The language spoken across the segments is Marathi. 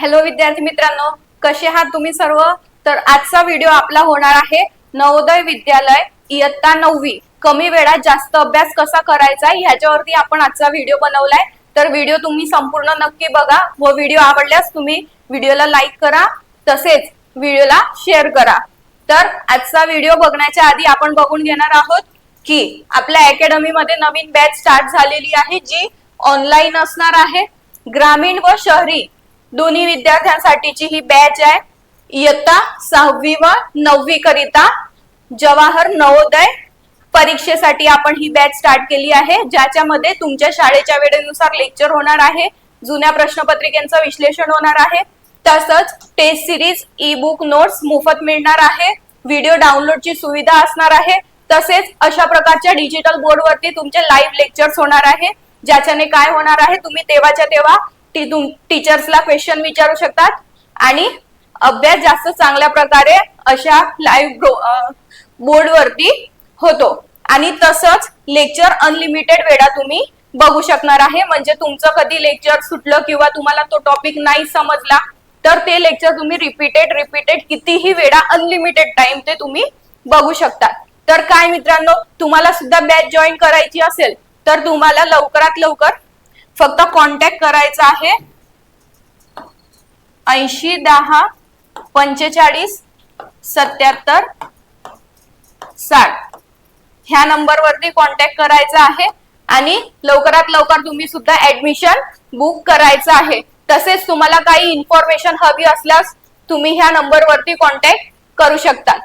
हॅलो विद्यार्थी मित्रांनो कसे आहात तुम्ही सर्व? तर आजचा व्हिडिओ आपला होणार आहे नवोदय विद्यालय इयत्ता नववी. कमी वेळात जास्त अभ्यास कसा करायचा ह्याच्यावरती आपण आजचा व्हिडिओ बनवलाय. तर व्हिडिओ तुम्ही संपूर्ण नक्की बघा व व्हिडिओ आवडल्यास तुम्ही व्हिडिओला लाईक करा तसेच व्हिडिओला शेअर करा. तर आजचा व्हिडिओ बघण्याच्या आधी आपण बघून घेणार आहोत की आपल्या अकॅडमीमध्ये नवीन बॅच स्टार्ट झालेली आहे जी ऑनलाईन असणार आहे. ग्रामीण व शहरी दोन्ही विद्यार्थ्यांसाठीची ही बॅच आहे. इयत्ता सहावी व नववी करिता जवाहर नवोदय परीक्षेसाठी आपण ही बॅच स्टार्ट केली आहे. ज्याच्यामध्ये तुमच्या शाळेच्या वेळेनुसार लेक्चर होणार आहे. जुन्या प्रश्नपत्रिकेचं विश्लेषण होणार आहे. तसंच test series e book notes मोफत मिळणार आहे. व्हिडिओ डाउनलोडची सुविधा असणार आहे. तसेच अशा प्रकारच्या डिजिटल बोर्डवरती तुमचे लाईव्ह लेक्चर्स होणार आहे. ज्याच्याने काय होणार आहे तुम्ही तेव्हाच्या तेव्हा टीचर्सला क्वेश्चन विचारू शकतात. आणि अभ्यास जास्त चांगल्या प्रकारे अशा लाईव्ह बोर्डवरती होतो. आणि तसंच लेक्चर अनलिमिटेड वेळा तुम्ही बघू शकणार आहे. म्हणजे तुमचं कधी लेक्चर सुटलं किंवा तुम्हाला तो टॉपिक नाही समजला तर ते लेक्चर तुम्ही रिपीटेड रिपीटेड कितीही वेळा अनलिमिटेड टाइम ते तुम्ही बघू शकता तर काय मित्रांनो तुम्हाला सुद्धा बॅच जॉईन करायची असेल तर तुम्हाला लवकरात लवकर फक्त कॉन्टॅक्ट करायचा आहे. ऐंशी दहा पंचेचाळीस सत्याहत्तर साठ. ह्या नंबरवरती कॉन्टॅक्ट करायचा आहे आणि लवकरात लवकर तुम्ही सुद्धा ऍडमिशन बुक करायचं आहे. तसेच तुम्हाला काही इन्फॉर्मेशन हवी असल्यास तुम्ही ह्या नंबरवरती कॉन्टॅक्ट करू शकतात.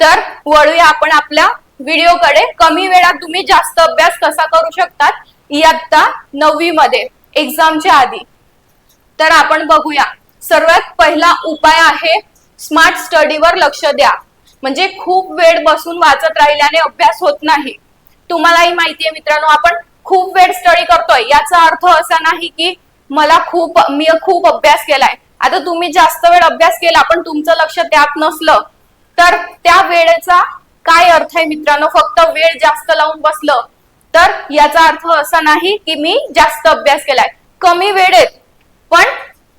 तर वळूया आपण आपल्या व्हिडिओकडे कमी वेळात तुम्ही जास्त अभ्यास कसा करू शकतात? इयत्ता नववी मध्ये एक्झामच्या आधी. तर आपण बघूया. सर्वात पहिला उपाय आहे स्मार्ट स्टडीवर लक्ष द्या. म्हणजे खूप वेळ बसून वाचत राहिल्याने अभ्यास होत नाही. तुम्हालाही माहितीये मित्रांनो आपण खूप वेळ स्टडी करतोय. याचा अर्थ असा नाही की मला खूप मी खूप अभ्यास केलाय. आता तुम्ही जास्त वेळ अभ्यास केला पण तुमचं लक्ष त्यात नसलं तर त्या वेळेचा काय अर्थ आहे मित्रांनो? फक्त वेळ जास्त लावून बसलं तर याचा अर्थ असा नाही की मी जास्त अभ्यास केलाय. कमी वेळेत पण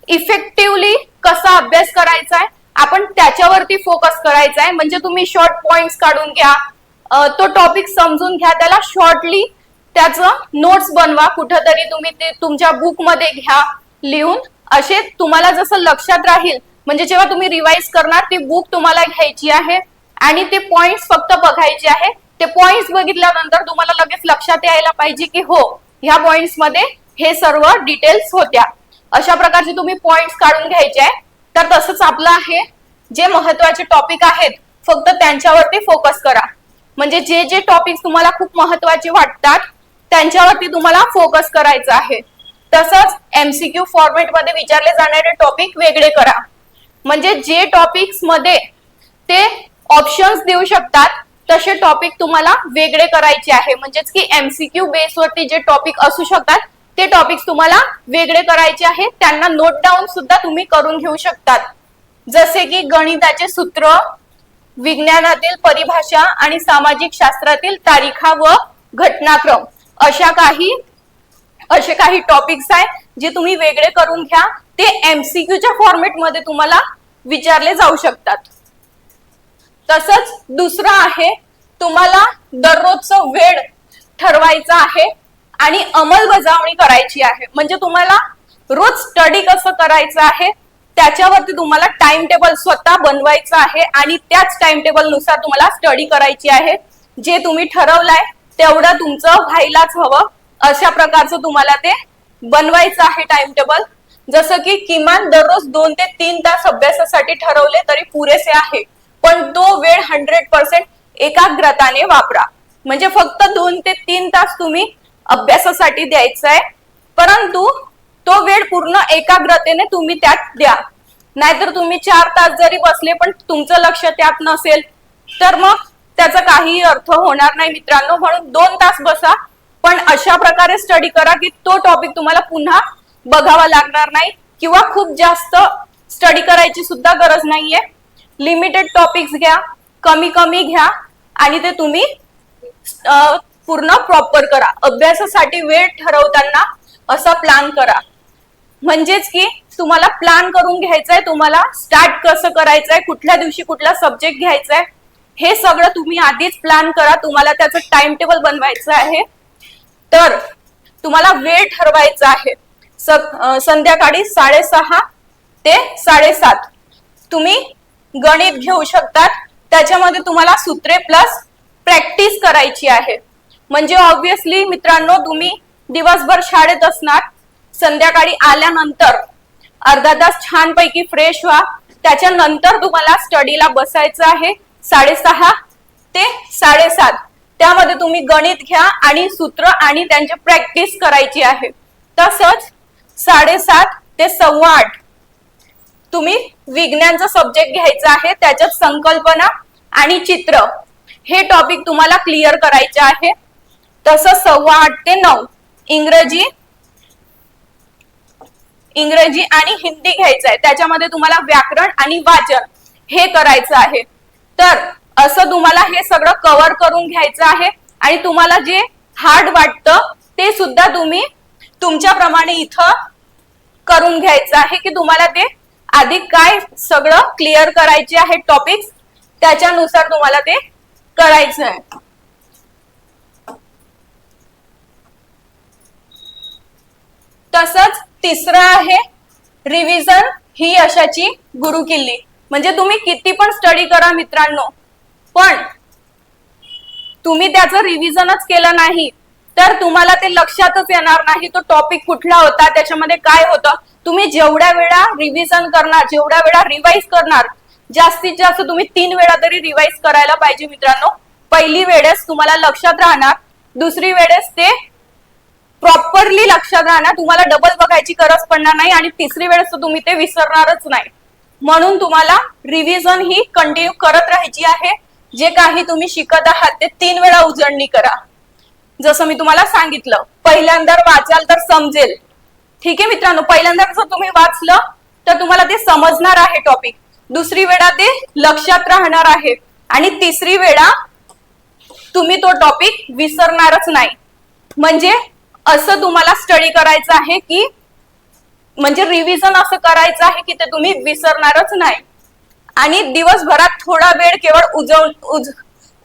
इफेक्टिव्हली कसा अभ्यास करायचा आहे आपण त्याच्यावरती फोकस करायचा आहे म्हणजे तुम्ही शॉर्ट पॉइंट्स काढून घ्या. तो टॉपिक समजून घ्या. त्याला शॉर्टली त्याचं नोट्स बनवा. कुठंतरी तुम्ही ते तुमच्या बुकमध्ये घ्या लिहून. असे तुम्हाला जसं लक्षात राहील म्हणजे जेव्हा तुम्ही रिवाइज करणार ती बुक तुम्हाला घ्यायची आहे. आणि ते पॉइंट्स फक्त बघायचे आहे. ते पॉइंट्स बघितल्यानंतर तुम्हाला लगेच लक्षात यायला पाहिजे की हो ह्या पॉइंट्समध्ये हे सर्व डिटेल्स होत्या. अशा प्रकारचे तुम्ही पॉइंट्स काढून घ्यायचे आहे तर तसंच आपलं आहे. जे महत्त्वाचे टॉपिक आहेत फक्त त्यांच्यावरती फोकस करा. म्हणजे जे जे टॉपिक्स तुम्हाला खूप महत्त्वाचे वाटतात त्यांच्यावरती तुम्हाला फोकस करायचं आहे. तसंच एमसीक्यू फॉर्मेटमध्ये विचारले जाणारे टॉपिक वेगळे करा. म्हणजे जे टॉपिक्समध्ये ते ऑप्शन्स देऊ शकतात तसे टॉपिक तुम्हाला वेगळे करायचे आहे. म्हणजेच की एमसीक्यू बेसवरती जे टॉपिक असू शकतात ते टॉपिक्स तुम्हाला वेगळे करायचे आहेत त्यांना नोट डाऊन सुद्धा तुम्ही करून घेऊ शकतात. जसे की गणिताचे सूत्र विज्ञानातील परिभाषा आणि सामाजिक शास्त्रातील तारीखा व घटनाक्रम. अशा काही असे काही टॉपिक्स आहेत जे तुम्ही वेगळे करून घ्या. ते एमसीक्यूच्या फॉर्मेटमध्ये तुम्हाला विचारले जाऊ शकतात. तसंच दुसरं आहे तुम्हाला दररोजचं वेळ ठरवायचा आहे आणि अंमलबजावणी करायची आहे. म्हणजे तुम्हाला रोज स्टडी कसं करायचं आहे त्याच्यावरती तुम्हाला टाइम टेबल स्वतः बनवायचं आहे आणि त्याच टाइम टेबलनुसार तुम्हाला स्टडी करायची आहे. जे तुम्ही ठरवलंय तेवढं तुमचं व्हायलाच हवं. अशा प्रकारचं तुम्हाला ते बनवायचं आहे टाइम टेबल जसं की किमान दररोज दोन ते तीन तास अभ्यासासाठी ठरवले तरी पुरेसे आहे. पण तो वेळ हंड्रेड पर्सेंट एकाग्रताने वापरा. म्हणजे फक्त दोन ते तीन तास तुम्ही अभ्यासासाठी द्यायचा आहे परंतु तो वेळ पूर्ण एकाग्रतेने तुम्ही त्यात द्या. नाहीतर तुम्ही चार तास जरी बसले पण तुमचं लक्ष त्यात नसेल तर मग त्याचा काही अर्थ होणार नाही मित्रांनो. म्हणून दोन तास बसा पण अशा प्रकारे स्टडी करा की तो टॉपिक तुम्हाला पुन्हा बघावा लागणार नाही किंवा खूप जास्त स्टडी करायची सुद्धा गरज नाहीये. लिमिटेड टॉपिक्स घ्या कमी कमी घ्या आणि ते तुम्ही पूर्ण प्रॉपर करा. अभ्यासासाठी वेळ ठरवताना असा प्लॅन करा. म्हणजेच की तुम्हाला प्लॅन करून घ्यायचा आहे तुम्हाला स्टार्ट कसं करायचंय कुठल्या दिवशी कुठला सब्जेक्ट घ्यायचाय हे सगळं तुम्ही आधीच प्लॅन करा. तुम्हाला त्याचं टाइम टेबल बनवायचं आहे. तर तुम्हाला वेळ ठरवायचा आहे. स- संध्याकाळी साडेसहा ते साडेसात. तुम्ही गणित घेऊ शकतात. त्याच्यामध्ये तुम्हाला सूत्रे प्लस प्रॅक्टिस करायची आहे. म्हणजे ऑब्विसली मित्रांनो तुम्ही दिवसभर शाळेत असणार. संध्याकाळी आल्यानंतर अर्धा तास छानपैकी फ्रेश व्हा. त्याच्यानंतर तुम्हाला स्टडीला बसायचं आहे साडेसहा ते साडेसात. त्यामध्ये तुम्ही गणित घ्या आणि सूत्र आणि त्यांची प्रॅक्टिस करायची आहे. तसंच साडेसात ते सव्वा आठ तुम्ही विज्ञानचा सब्जेक्ट घ्यायचा आहे त्याच्यात संकल्पना आणि चित्र हे टॉपिक तुम्हाला क्लिअर करायचे आहे. तसंच सव्वा आठ ते नऊ इंग्रजी इंग्रजी आणि हिंदी घ्यायचं आहे. त्याच्यामध्ये तुम्हाला व्याकरण आणि वाचन हे करायचं आहे. तर असं तुम्हाला हे सगळं कव्हर करून घ्यायचं आहे आणि तुम्हाला जे हार्ड वाटतं ते सुद्धा तुम्ही तुमच्याप्रमाणे इथं करून घ्यायचं आहे की तुम्हाला ते आधी काय सगळं क्लिअर करायचे आहे टॉपिक्स त्याच्यानुसार तुम्हाला ते करायचं आहे. तसंच तिसरं आहे रिव्हिजन ही यशाची गुरुकिल्ली. म्हणजे तुम्ही किती पण स्टडी करा मित्रांनो पण तुम्ही त्याचं रिव्हिजनच केलं नाही तर तुम्हाला ते लक्षातच येणार नाही तो टॉपिक कुठला होता त्याच्यामध्ये काय होतं. तुम्ही जेवढ्या वेळा रिव्हिजन करणार जेवढ्या वेळा रिवाईज करणार जास्तीत जास्त तुम्ही तीन वेळा तरी रिवाईज करायला पाहिजे मित्रांनो. पहिली वेळेस तुम्हाला लक्षात राहणार दुसरी वेळेस ते प्रॉपरली लक्षात राहणार तुम्हाला डबल बघायची गरज पडणार नाही आणि तिसरी वेळेस तर तुम्ही ते विसरणारच नाही. म्हणून तुम्हाला रिव्हिजन ही कंटिन्यू करत राहायची आहे. जे काही तुम्ही शिकत आहात ते तीन वेळा उजळणी करा. जसं मी तुम्हाला सांगितलं पहिल्यांदा वाचाल तर समजेल. ठीक आहे मित्रांनो? पहिल्यांदा जर तुम्ही वाचलं तर तुम्हाला ते समजणार आहे टॉपिक दुसरी वेळा ते लक्षात राहणार आहे. आणि तिसरी वेळा तुम्ही तो टॉपिक विसरणारच नाही. म्हणजे असं तुम्हाला स्टडी करायचं आहे की म्हणजे रिव्हिजन असं करायचं आहे की ते तुम्ही विसरणारच नाही. आणि दिवसभरात थोडा वेळ केवळ उजव उज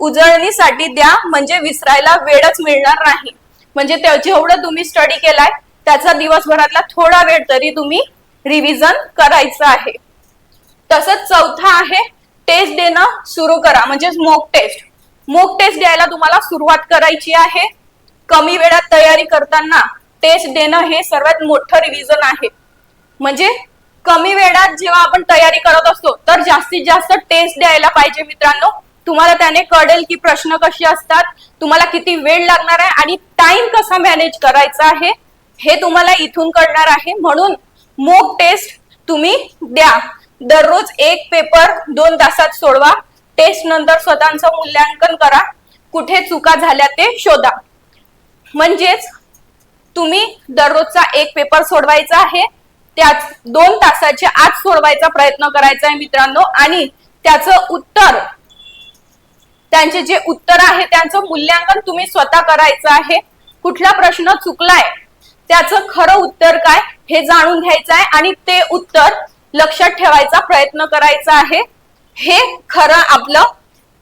उजळणीसाठी द्या म्हणजे विसरायला वेळच मिळणार नाही. म्हणजे जेवढं तुम्ही स्टडी केलाय त्याचा दिवसभरातला थोडा वेळ तरी तुम्ही रिव्हिजन करायचं आहे. तसंच चौथा आहे टेस्ट देणं सुरू करा म्हणजे मोक टेस्ट मोक टेस्ट द्यायला तुम्हाला सुरुवात करायची आहे. कमी वेळात तयारी करताना टेस्ट देणं हे सर्वात मोठं रिव्हिजन आहे. म्हणजे कमी वेळात जेव्हा आपण तयारी करत असतो तर जास्तीत जास्त टेस्ट द्यायला पाहिजे मित्रांनो. तुम्हाला त्याने कळेल की प्रश्न कसे असतात तुम्हाला किती वेळ लागणार आहे आणि टाइम कसा मॅनेज करायचा आहे हे तुम्हाला इथून कळणार आहे. म्हणून मोक टेस्ट तुम्ही द्या. दररोज एक पेपर दोन तासात सोडवा. टेस्ट नंतर स्वतःचं मूल्यांकन करा. कुठे चुका झाल्या ते शोधा. म्हणजेच तुम्ही दररोजचा एक पेपर सोडवायचा आहे. त्यात दोन तासाच्या आत सोडवायचा प्रयत्न करायचा आहे मित्रांनो. आणि त्याचं उत्तर त्यांचे जे उत्तर आहे त्यांचं मूल्यांकन तुम्ही स्वतः करायचं आहे. कुठला प्रश्न चुकलाय त्याचं खरं उत्तर काय हे जाणून घ्यायचं आहे आणि ते उत्तर लक्षात ठेवायचा प्रयत्न करायचा आहे. हे खरं आपलं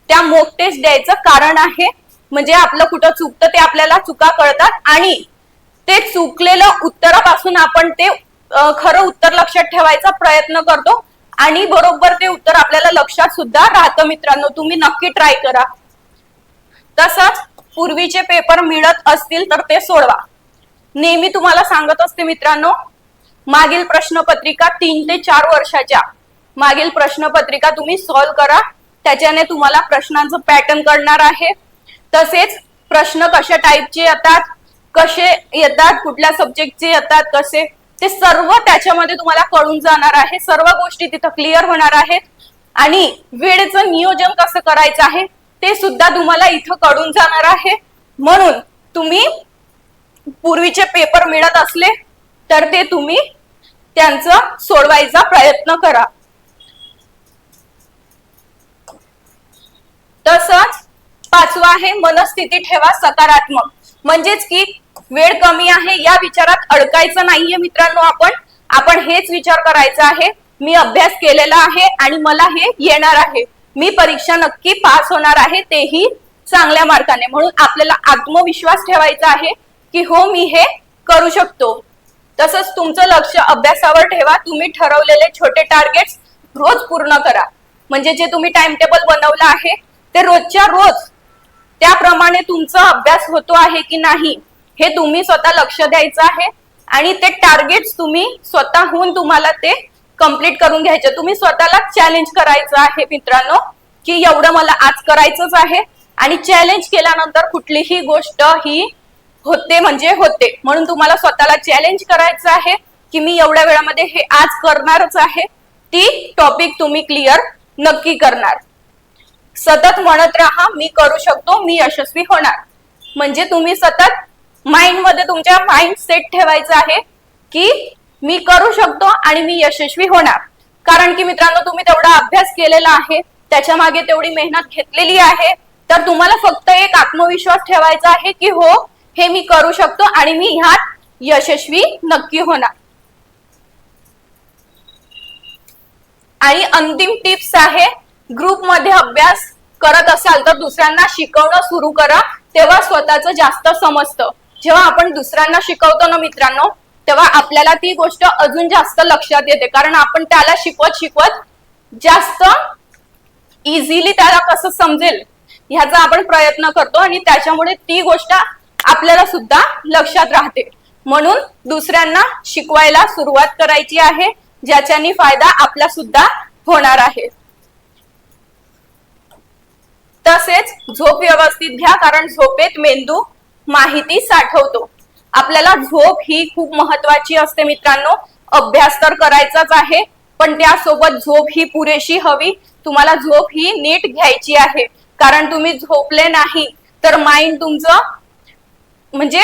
त्या मोक टेस्ट द्यायचं कारण आहे. म्हणजे आपलं कुठं चुकतं ते आपल्याला चुका कळतात आणि ते चुकलेलं उत्तरापासून आपण ते खरं उत्तर लक्षात ठेवायचा प्रयत्न करतो. आणि बरोबर ते उत्तर आपल्याला लक्षात सुद्धा राहतं मित्रांनो. तुम्ही नक्की ट्राय करा. तसंच पूर्वीचे पेपर मिळत असतील तर ते सोडवा. नेहमी तुम्हाला सांगत असते मित्रांनो मागील प्रश्नपत्रिका तीन ते चार वर्षाच्या. मागील प्रश्नपत्रिका तुम्ही सॉल्व्ह करा. त्याच्याने तुम्हाला प्रश्नांचं पॅटर्न कळणार आहे. तसेच प्रश्न कशा टाईपचे येतात कसे येतात कुठल्या सब्जेक्टचे येतात कसे ते सर्व त्याच्यामध्ये तुम्हाला कळून जाणार आहे. सर्व गोष्टी तिथं क्लिअर होणार आहेत. आणि वेळेचं नियोजन कसं करायचं आहे ते सुद्धा तुम्हाला इथं कळून जाणार आहे. म्हणून तुम्ही पूर्वीचे पेपर मिळत असले तर ते तुम्ही त्यांचं सोडवायचा प्रयत्न करा. तसंच पाचवा आहे मनस्थिती ठेवा सकारात्मक. म्हणजेच की वेळ कमी आहे या विचारात अडकायचं नाहीये मित्रांनो आपण. आपण हेच विचार करायचा आहे. मी अभ्यास केलेला आहे आणि मला हे येणार आहे. मी परीक्षा नक्की पास होणार आहे तेही चांगल्या मार्काने म्हणून आपल्याला आत्मविश्वास ठेवायचा आहे की हो मी हे करू शकतो. तसंच तुमचं लक्ष अभ्यासावर ठेवा. तुम्ही ठरवलेले छोटे टार्गेट्स रोज पूर्ण करा. म्हणजे जे तुम्ही टाइम टेबल बनवलं आहे ते रोजच्या रोज. त्याप्रमाणे तुमचा अभ्यास होतो आहे की नाही हे तुम्ही स्वतः लक्ष द्यायचं आहे आणि ते टार्गेट्स तुम्ही स्वतःहून तुम्हाला ते कंप्लीट करून घ्यायचे. तुम्ही स्वतःला चॅलेंज करायचं आहे मित्रांनो की एवढं मला आज करायचंच आहे. आणि चॅलेंज केल्यानंतर कुठलीही गोष्ट ही होते म्हणजे होते. म्हणून तुम्हाला स्वतःला चॅलेंज करायचं आहे की मी एवढ्या वेळामध्ये हे आज करणारच आहे. ती टॉपिक तुम्ही क्लिअर नक्की करणार. सतत म्हणत राहा मी करू शकतो मी यशस्वी होणार. म्हणजे तुम्ही सतत माइंडमध्ये तुमच्या माइंड सेट ठेवायचं आहे की मी करू शकतो आणि मी यशस्वी होणार. कारण की मित्रांनो तुम्ही तेवढा अभ्यास केलेला आहे त्याच्यामागे तेवढी मेहनत घेतलेली आहे तर तुम्हाला फक्त एक आत्मविश्वास ठेवायचा आहे की हो हे मी करू शकतो आणि मी ह्यात यशस्वी नक्की होणार. आणि अंतिम टिप्स आहे ग्रुपमध्ये अभ्यास करत असाल तर दुसऱ्यांना शिकवणं सुरू करा तेव्हा स्वतःच जास्त समजतं. जेव्हा आपण दुसऱ्यांना शिकवतो ना मित्रांनो तेव्हा आपल्याला ती गोष्ट अजून जास्त लक्षात येते. कारण आपण त्याला शिकवत शिकवत जास्त इझिली त्याला कसं समजेल ह्याचा आपण प्रयत्न करतो आणि त्याच्यामुळे ती गोष्ट आपल्याला सुद्धा लक्षात राहते. म्हणून दुसऱ्यांना शिकवायला सुरुवात करायची आहे ज्याच्यानी फायदा आपला सुद्धा होणार आहे. तसेच झोप व्यवस्थित घ्या कारण झोपेत मेंदू माहिती साठवतो. आपल्याला झोप ही खूप महत्वाची असते मित्रांनो. अभ्यास तर करायचाच आहे पण त्यासोबत झोप ही पुरेशी हवी. तुम्हाला झोप ही नीट घ्यायची आहे. कारण तुम्ही झोपले नाही तर माइंड तुमचं म्हणजे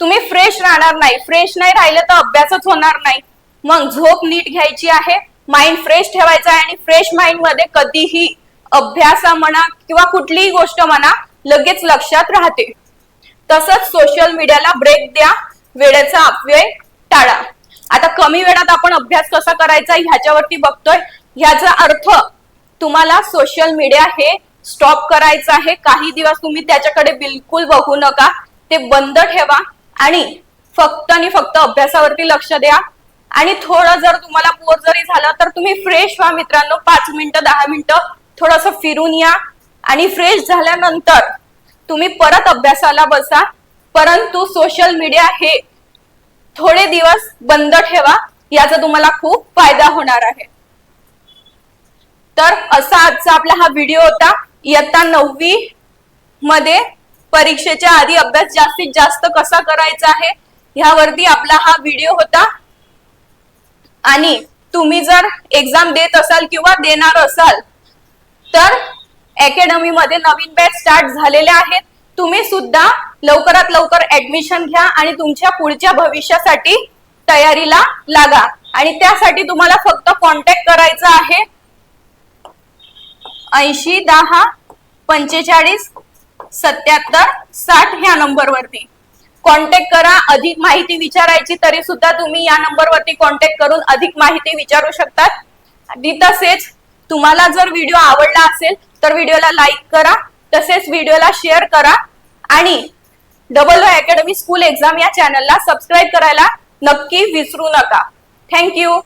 तुम्ही फ्रेश राहणार नाही. फ्रेश नाही राहिलं तर अभ्यासच होणार नाही. मग झोप नीट घ्यायची आहे. माइंड फ्रेश ठेवायचा आहे आणि फ्रेश माइंडमध्ये कधीही अभ्यासा म्हणा किंवा कुठलीही गोष्ट म्हणा लगेच लक्षात राहते. तसंच सोशल मीडियाला ब्रेक द्या. वेळेचा अपव्यय टाळा. आता कमी वेळात आपण अभ्यास कसा करायचा ह्याच्यावरती बघतोय. ह्याचा अर्थ तुम्हाला सोशल मीडिया हे स्टॉप करायचं आहे. काही दिवस तुम्ही त्याच्याकडे बिलकुल बघू नका. ते बंद ठेवा आणि फक्त आणि फक्त अभ्यासावरती लक्ष द्या. आणि थोडं जर तुम्हाला बोर जरी झालं तर तुम्ही फ्रेश व्हा मित्रांनो. पाच मिनिटं दहा मिनिटं थोडस फिरून या. आणि फ्रेश झाल्यानंतर तुम्ही परत अभ्यासाला बसा परंतु सोशल मीडिया हे थोडे दिवस बंद ठेवा याचा तुम्हाला खूप फायदा होणार आहे. तर असा आजचा आपला हा व्हिडिओ होता. इयत्ता नववी मध्ये परीक्षेच्या आधी अभ्यास जास्तीत जास्त कसा करायचा आहे ह्यावरती आपला हा व्हिडिओ होता. आणि तुम्ही जर एक्झाम देत असाल किंवा देणार असाल तर अकॅडमी मध्ये नवीन बॅच स्टार्ट झालेल्या आहेत. तुम्ही सुद्धा लवकरात लवकर ऍडमिशन घ्या आणि तुमच्या पुढच्या भविष्यासाठी तयारीला लागा. आणि त्यासाठी तुम्हाला फक्त कॉन्टॅक्ट करायचा आहे. ऐंशी दहा पंचेचाळीस सत्याहत्तर साठ ह्या नंबरवरती. कॉन्टॅक्ट करा. अधिक माहिती विचारायची तरी सुद्धा तुम्ही या नंबरवरती कॉन्टॅक्ट करून अधिक माहिती विचारू शकतात. आणि तसेच तुम्हाला जर व्हिडिओ आवडला असेल तर व्हिडिओला लाईक करा तसेच व्हिडिओला शेअर करा. आणि डबल अकॅडमी स्कूल एक्झाम या चॅनलला सबस्क्राईब करायला नक्की विसरू नका. थँक्यू